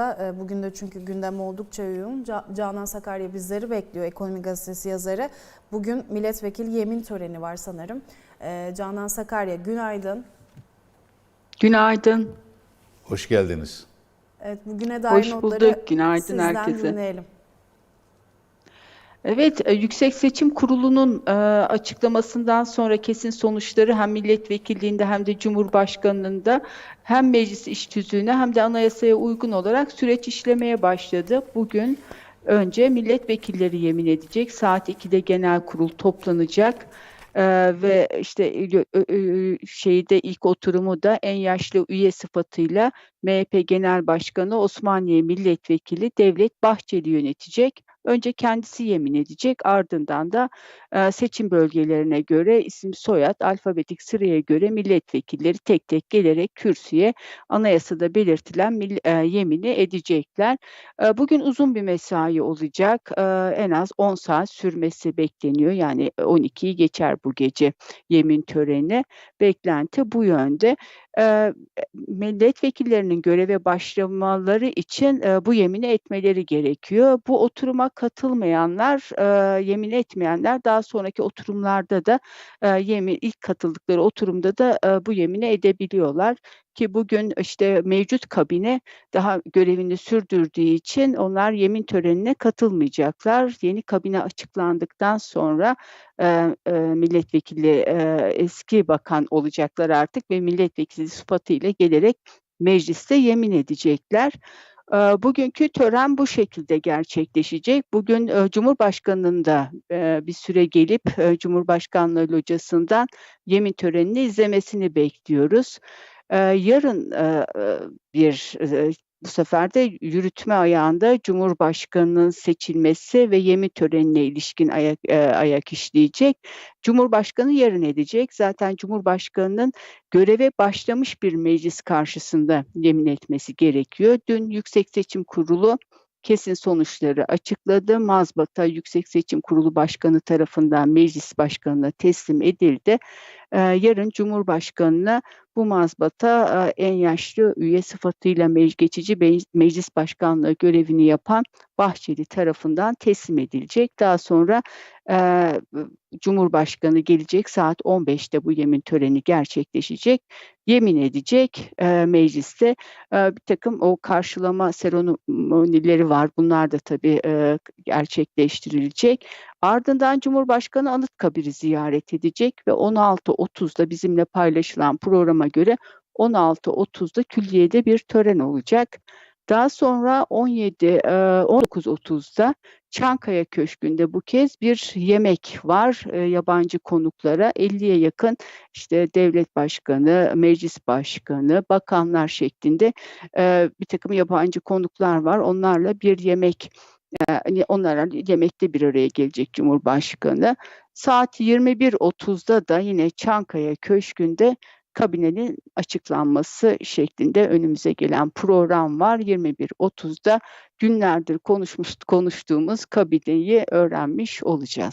E, Bugün de çünkü gündem oldukça yoğun. Ca- Canan Sakarya bizleri bekliyor. Ekonomi Gazetesi yazarı. Bugün milletvekili yemin töreni var sanırım. E, Canan Sakarya günaydın. Günaydın. Hoş geldiniz. Evet bugüne dair Hoş notları bulduk. Günaydın sizden herkese. dinleyelim. Evet, e, Yüksek Seçim Kurulu'nun e, açıklamasından sonra kesin sonuçları hem milletvekilliğinde hem de Cumhurbaşkanlığında hem meclis iş tüzüğüne hem de anayasaya uygun olarak süreç işlemeye başladı. Bugün önce milletvekilleri yemin edecek. Saat 2'de genel kurul toplanacak. E, ve işte ö- şeyde ilk oturumu da en yaşlı üye sıfatıyla MHP Genel Başkanı Osmaniye Milletvekili Devlet Bahçeli yönetecek. Önce kendisi yemin edecek, ardından da e, seçim bölgelerine göre isim, soyad, alfabetik sıraya göre milletvekilleri tek tek gelerek kürsüye anayasada belirtilen e, yemini edecekler. E, bugün uzun bir mesai olacak. En az 10 saat sürmesi bekleniyor. Yani 12'yi geçer bu gece yemin töreni. Beklenti bu yönde. E, milletvekillerinin göreve başlamaları için e, bu yemini etmeleri gerekiyor. Bu oturuma katılmayanlar, e, yemin etmeyenler daha sonraki oturumlarda da e, yemin ilk katıldıkları oturumda da e, bu yemini edebiliyorlar ki bugün işte mevcut kabine daha görevini sürdürdüğü için onlar yemin törenine katılmayacaklar. Yeni kabine açıklandıktan sonra e, e, milletvekili e, eski bakan olacaklar artık ve milletvekili sıfatıyla gelerek mecliste yemin edecekler. E, Bugünkü tören bu şekilde gerçekleşecek. Bugün e, Cumhurbaşkanı'nın da e, bir süre gelip e, Cumhurbaşkanlığı locasından yemin törenini izlemesini bekliyoruz. E, Yarın bir bu sefer de yürütme ayağında Cumhurbaşkanı'nın seçilmesi ve yemin törenine ilişkin ayak, e, ayak işleyecek. Cumhurbaşkanı yarın edecek. Zaten Cumhurbaşkanı'nın göreve başlamış bir meclis karşısında yemin etmesi gerekiyor. Dün Yüksek Seçim Kurulu kesin sonuçları açıkladı. Mazbata Yüksek Seçim Kurulu Başkanı tarafından meclis başkanına teslim edildi. Ee, yarın Cumhurbaşkanı'na bu mazbata en yaşlı üye sıfatıyla geçici meclis başkanlığı görevini yapan Bahçeli tarafından teslim edilecek. Daha sonra e, Cumhurbaşkanı gelecek saat 15'te bu yemin töreni gerçekleşecek. Yemin edecek e, mecliste e, bir takım o karşılama seremonileri var. Bunlar da tabii e, gerçekleştirilecek. Ardından Cumhurbaşkanı Anıtkabir'i ziyaret edecek ve 16.30'da bizimle paylaşılan programa göre 16.30'da külliyede bir tören olacak. Daha sonra 17 e, 19.30'da Çankaya Köşkü'nde bu kez bir yemek var e, yabancı konuklara 50'ye yakın işte devlet başkanı, meclis başkanı, bakanlar şeklinde e, bir takım yabancı konuklar var. Onlarla bir yemek e, hani onlarla yemekte bir araya gelecek Cumhurbaşkanı. Saat 21.30'da da yine Çankaya Köşkü'nde kabinenin açıklanması şeklinde önümüze gelen program var. 21.30'da günlerdir konuşmuş konuştuğumuz kabineyi öğrenmiş olacağız.